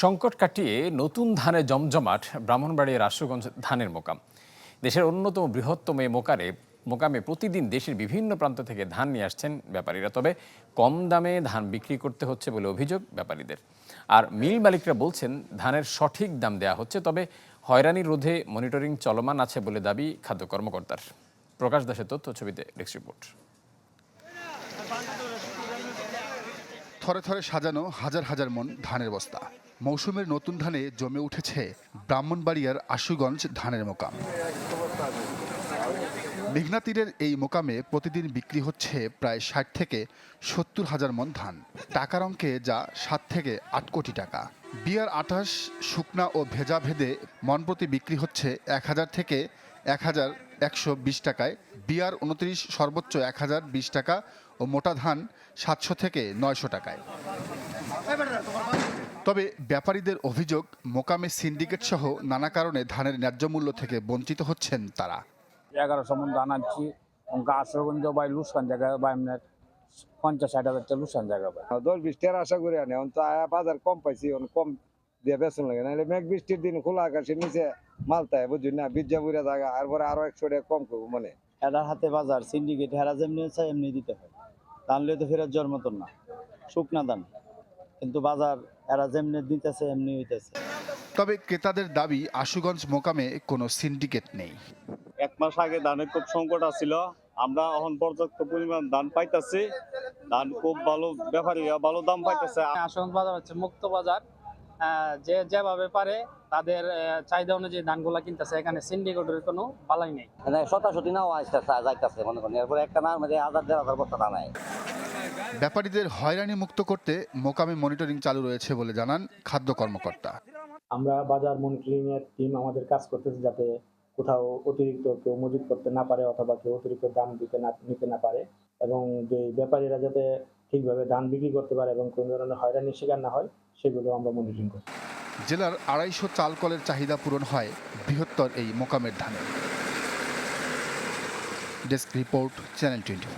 সংকট কাটিয়ে নতুন ধানে জমজমাট ব্রাহ্মণবাড়িয়ার আশুগঞ্জ ধানের মোকাম। দেশের অন্যতম বৃহত্তম এই মোকারে, মোকামে প্রতিদিন দেশের বিভিন্ন প্রান্ত থেকে ধান নিয়ে আসছেন ব্যাপারীরা। তবে কম দামে ধান বিক্রি করতে হচ্ছে বলে অভিযোগ ব্যাপারীদের। আর মিল মালিকরা বলছেন, ধানের সঠিক দাম দেওয়া হচ্ছে, তবে হয়রানি রোধে মনিটরিং চলমান আছে বলে দাবি খাদ্য কর্মকর্তার। প্রকাশ দাসের তথ্য, ছবিতে রিপোর্ট। থরে থরে সাজানো হাজার হাজার মন ধানের বস্তা। মৌসুমের নতুন ধানে জমে উঠেছে ব্রাহ্মণবাড়িয়ার আশুগঞ্জ ধানের মোকাম। মেঘনা তীরের এই মোকামে প্রতিদিন বিক্রি হচ্ছে প্রায় ষাট থেকে সত্তর হাজার মন ধান। টাকার অঙ্কে যা সাত থেকে আট কোটি টাকা। বিয়ার আঠাশ শুকনা ও ভেজা ভেদে মন প্রতি বিক্রি হচ্ছে এক হাজার থেকে এক হাজার একশো বিশ টাকায় বিয়ার উনত্রিশ সর্বোচ্চ এক হাজার বিশ টাকা ও মোটা ধান সাতশো থেকে নয়শো টাকায়। তবে ব্যাপারীদের অভিযোগ মোকামে সিন্ডিকেট সহ নানা কারণে ধানের ন্যায্য মূল্য থেকে বঞ্চিত হচ্ছেন তারা। এগারোশো মন ধান আনছি অঙ্ক আশ্রগঞ্জ বা লুসান জায়গা বা এমনি পঞ্চাশ ষাট হাজার টাকা লুসান জায়গা বা দশ বিশ টাকার আশা করি আনি তো আয়া বাজার কম পাইছি কম দিয়ে বেতন লাগে। নাহলে মেঘ বৃষ্টির দিন খোলা আকাশের নিচে মালতায় বুঝলি না? বিজ্জা বুড়া জায়গা আর পরে আরও একশো টাকা কম করব মানে। এটার হাতে বাজার সিন্ডিকেট হেরা যেমনি চাই এমনি দিতে হয়। দানলে তো ফেরার জ্বর মতন না। শুকনা দান। কিন্তু বাজার এরা যেমনি দিতেছে এমনি হইতেছে। তবে ক্রেতাদের দাবি আশুগঞ্জ মোকামে কোনো সিন্ডিকেট নেই। এক মাস আগে ধানের খুব সংকট আছিল। আমরা এখন পর্যাপ্ত পরিমাণ ধান পাইতেছি। ধান খুব ভালো ব্যাপারীরা ভালো দাম পাইতেছে। আশুগঞ্জ বাজার হচ্ছে মুক্ত বাজার। যে যেভাবে পারে তাদের চাহিদা অনুযায়ী ধানগুলা কিনতেছে। এখানে সিন্ডিকেটের কোনো বালাই নেই। মানে শতাশতি নাও আসতেছে যাইতেছে মনে করেন। এরপরে একটা না মানে হাজার দেড় হাজার বস্তা হয় ব্যাপারীদের হয়রানি মুক্ত করতে মোকামে মনিটরিং চালু রয়েছে বলে জানান খাদ্য কর্মকর্তা। আমরা বাজার মনিটরিং এর টিম আমাদের কাজ করতেছে যাতে কোথাও অতিরিক্ত কেউ মজুত করতে না পারে অথবা কেউ অতিরিক্ত দাম দিতে না, নিতে না পারে এবং যে ব্যাপারীরা যাতে ঠিকভাবে ধান বিক্রি করতে পারে এবং কোনো ধরনের হয়রানির শিকার না হয়, সেগুলো আমরা মনিটরিং করি জেলার আড়াইশো চাল কলের চাহিদা পূরণ হয় বৃহত্তর এই মোকামের ধানে। Desk report channel twenty